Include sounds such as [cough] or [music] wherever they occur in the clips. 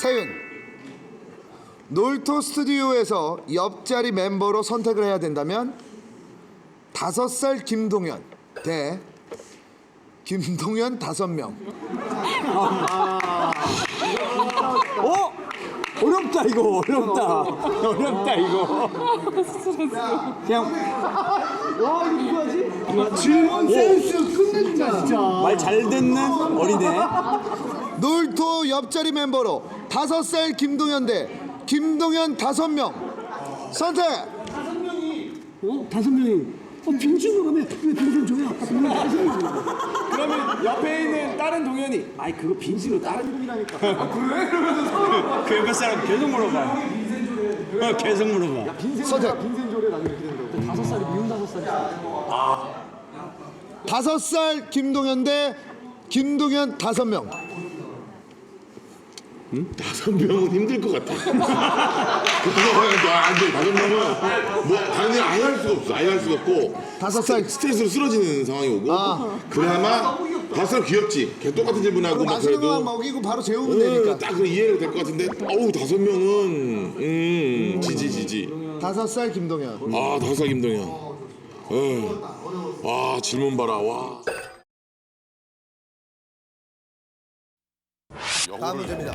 세윤. 놀토 스튜디오에서 옆자리 멤버로 선택을 해야 된다면 다섯 살 김동현 대 김동현 다섯 명. 어? 어렵다 이거. 어렵다. 어렵다 이거. 그냥 질문 센스 끝내준다. 진짜. 말 잘 듣는 어린애. 놀토 옆자리 멤버로 다섯 살 김동현 대 김동현 다섯 명. 선택! 어? 다섯 명이? 어, 빙신으로 가면 왜 빙신 줘요? 왜 다섯 그러면 옆에 있는 다른 동현이 아이 그거 빈지로 다른 이름이라니까. 아 그래? 이러면서 그 옆에 사람 계속 물어봐. 어, 계속 물어봐. 선택! 다섯 살이 미운 다섯 살이 다섯 살 김동현 대 김동현 다섯 명 다섯 명은 힘들 것 같아. 그거 안돼 다섯 명은 뭐 당연히 아예 할 수가 없어. 아예 할 수가 없고 다섯 살 스트레스로 쓰러지는 상황이 오고 아. 그나마 다섯 살 귀엽지. 걔 똑같은 질문하고 막 것만 그래도 먹이고 바로 재우면 음, 되니까 딱 그 이해가 될 것 같은데 어우 다섯 명은 음 지지 지지. 다섯 살 김동현 아 다섯 살 김동현. 에휴. 와 질문 봐라 와. 다음 문제입니다.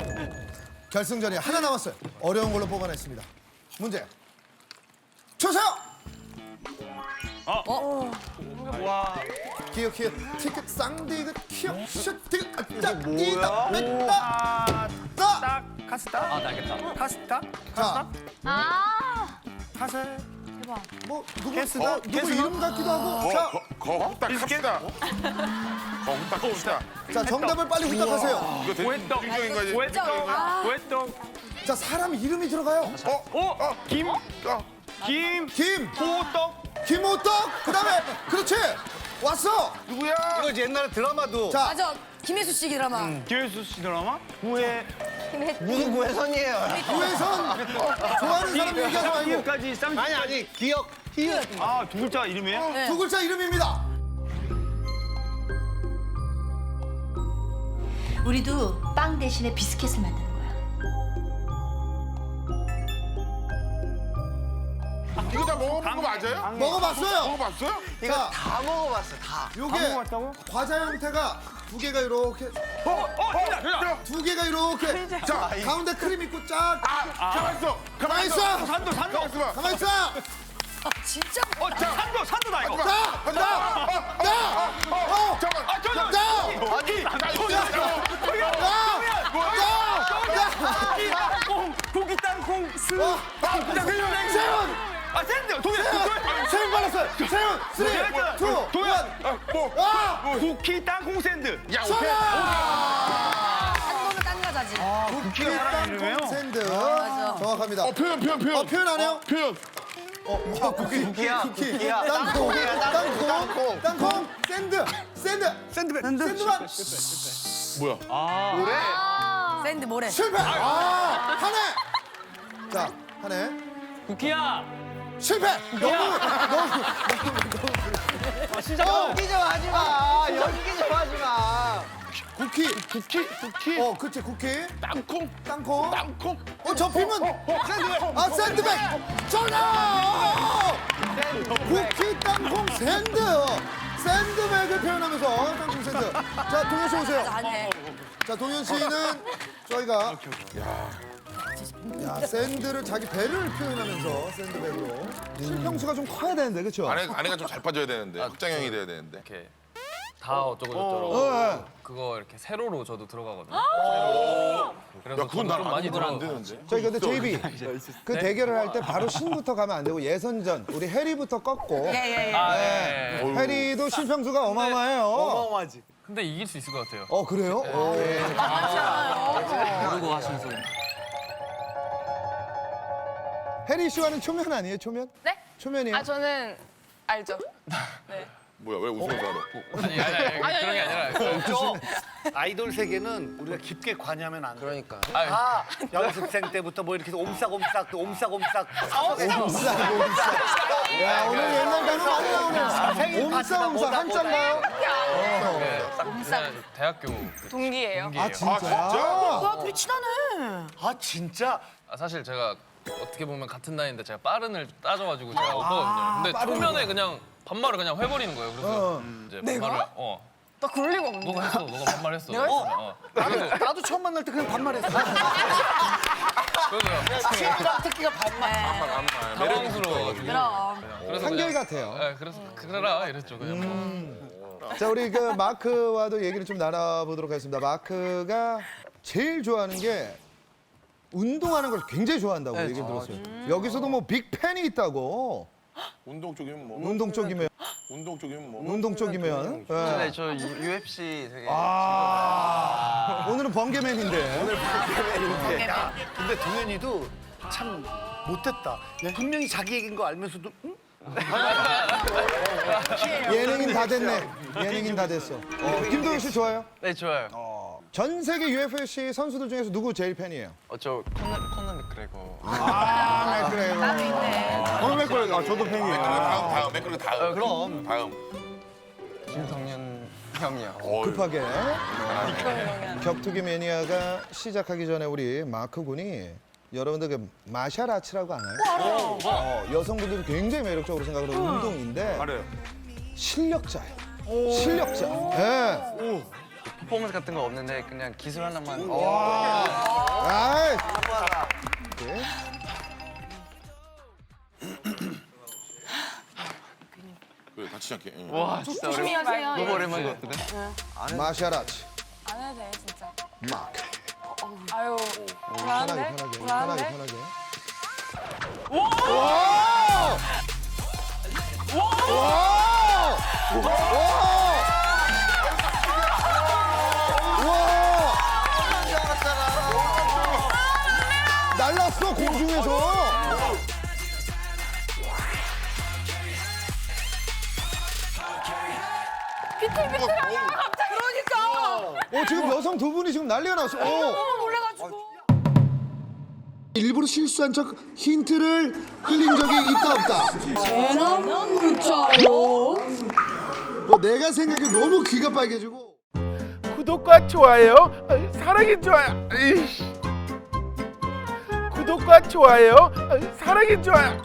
결승전이 하나 남았어요. 어려운 걸로 뽑아냈습니다. 문제. 주세요 어? 기억 기억. 티켓 쌍디귿 키역 슛 티켓. 아짜 이다 뺐다 따 카스타? 아, 나 알겠다. 카스타? 자, 아. 카세? 대박. 뭐 누구? 어, 누구? 이름 같기도 하고. 자, 거हु딱 합시다. 거후딱 합시다. 자 정답을 빨리 후딱하세요 이거 고했떡. 대중적인 거지. 고했떡. 고했떡. 자 사람 이름이 들어가요 어? 김? 김? 김 호떡? 김호떡 그 다음에 그렇지 왔어 누구야? 이거 옛날에 드라마도 자 맞아. 김혜수 씨 드라마. 김혜수 씨 드라마? 구해. 무슨 구혜선이에요. 구혜선 어, 좋아하는 사람 얘기하지 말고 이름까지 쌍. 아니 아니 기억 히읗 아, 두 글자 이름이에요? 두 글자 이름입니다 우리도 빵 대신에 비스켓을 만드는 거야. 이거 다 먹어본 거 맞아요? 먹어봤어요 먹어봤어요? 이거 자. 다 먹어봤어 다. 요게 다 먹어봤다고? 과자 형태가 두 개가 이렇게 어, 어, 된다, 된다. 두 개가 이렇게 자 가운데 크림 있고 쫙 가만 있어. 가만 가만 있어 산도, 산도. 가만 있어봐. 가만 있어 진짜? 어, 자, 산도, 산도다, 이거. 나! 나! 나! 어! 잠깐. 아, 저, 저. 나! 아니, 나! 나! 땅콩, 고기 땅콩, 스. 어! 세훈! 아, 샌드, 동현, 동현. 세훈 빨랐어요! 세훈! 쓰리! 투! 동현. 뭐? 아! 쿠키 땅콩 샌드. 야 오케이. 거는 딴 여자지. 이름이에요? 땅콩 샌드. 정확합니다 어 표현 표현 표현. 어, 표현 안 해요? 표현. 어, 뭐, 쿠키, 쿠키야, 쿠키, 쿠키야. 땅콩, 땅콩, 땅콩. 땅콩, 샌드, 샌드, 샌드백. 샌드만 뭐야? 샌드 모래. 실패. 아, 한해. 자, 한해 쿠키야. 실패. 너무, 너무. 연기 좀 하지 마. 연기 좀 하지 마. 쿠키, 쿠키 쿠키. 어, 그치, 쿠키, 땅콩 땅콩. 땅콩. 어, 접히면 샌드백. 아, 샌드백. 정답. 쿠키, 땅콩, 샌드. 샌드백을 표현하면서 땅콩 샌드. 자, 동현 씨 오세요. 안 해. 자 동현 씨는 저희가 야 샌드를 자기 배를 표현하면서 샌드백으로 실평수가 좀 커야 되는데 그렇죠? 아내 아내가 좀 잘 빠져야 되는데 확장형이 돼야 되는데. 이렇게 다 어쩌고 저쩌고 어, 그거 이렇게 세로로 저도 들어가거든요. 야 그래서 그건 저도 난좀 많이 아무도 안 들어. 되는데. 저희 근데 JB [laughs] 그 대결을 할 때 바로 신부터 가면 안 되고 예선전 우리 해리부터 꺾고 예, 예, 예. 아, 네. 해리도 실평수가 어마어마해요. 어마어마하지. 근데 이길 수 있을 것 같아요. 어 그래요? 어. 모르고 하신 소리. 해리 씨와는 초면 아니에요 초면? 네? 초면이에요? 아 저는 알죠. 뭐야 왜 웃으면서 알아? 아니, 아니, 아니, 그런 게 아니라 그 아이돌 세계는 우리가 깊게 관여하면 안 돼. 그러니까. 다 연습생 때부터 뭐 이렇게 해서 옴싹옴싹 또 옴싹옴싹 야 오늘 옛날 단어 많이 나오네. 생일 옴싸 뭐다 한자인가요? 네, 딱 그냥 대학교 동기예요. 동기예요. 아 진짜야? 와, 둘이 친하네. 아 진짜 아, 사실 제가 어떻게 보면 같은 나이인데 제가 빠른을 따져가지고 제가 오빠거든요. 근데 초면에 그냥 반말을 그냥 해버리는 거예요. 그래서 이제 반말을 어. 나 그럴 리가 없는데. 너가 했어, 너가 반말했어. 어. 그래서 나도 처음 만날 때 그냥 반말했어. 그래서 특기가 반말. 당황스러워가지고. 그럼. 그래서 한결 같아요. 네, 그래서 그래라 이랬죠 그냥. 자 우리 그 마크와도 얘기를 좀 나눠보도록 하겠습니다. 마크가 제일 좋아하는 게 운동하는 걸 굉장히 좋아한다고 얘기를 들었어요. 여기서도 뭐 빅팬이 있다고. 운동 쪽이면 뭐 운동 쪽이면 운동 쪽이면 뭐 운동 쪽이면. 예. 네, 저 UFC 되게 아 오늘은 번개맨인데. 근데 동현이도 참 못됐다. 분명히 자기 얘기인 거 알면서도 응? 예능인 다 됐네. 예능인 다 됐어. 어, 김동현 씨 좋아요? 네, 좋아요. 전 세계 UFC 선수들 중에서 누구 제일 팬이에요? 어, 저 코너 맥그레거. 아, 그래요. 나도 있네. 오늘 맥거리 아 저도 팬이에요. 다음 다음 맥그리 다음 그럼. 다음 김성년 형이요. 급하게 격투기 매니아가 시작하기 전에 우리 마크 군이 여러분들 그 마샤라츠라고 아나요? 어, 여성분들이 굉장히 매력적으로 생각하는 운동인데 알아요. 실력자예요. 실력자. 예. 퍼포먼스 같은 거 없는데 그냥 기술 하나만. 아 이. 네. 그래 다치지 않게 응. 와, 진짜 조심히 오랜만. 하세요. 너무 오랜만인 것 같은데. 마샤라츠. 안 해도 돼 진짜. 마크. 아유 편하게 불안한데? 편하게 편하게 불안한데? 편하게. 날랐어 공중에서. 그러니까. 어 지금 여성 두 분이 지금 난리가 났어. 어. 놀래가지고. 일부러 실수한 척 힌트를 흘린 적이 있다 없다. 쟤는 그렇죠. 뭐 내가 생각해 너무 귀가 빨개지고. 구독과 좋아요 어, 사랑해 좋아요 이씨. 구독과 좋아요 어, 사랑해 좋아요.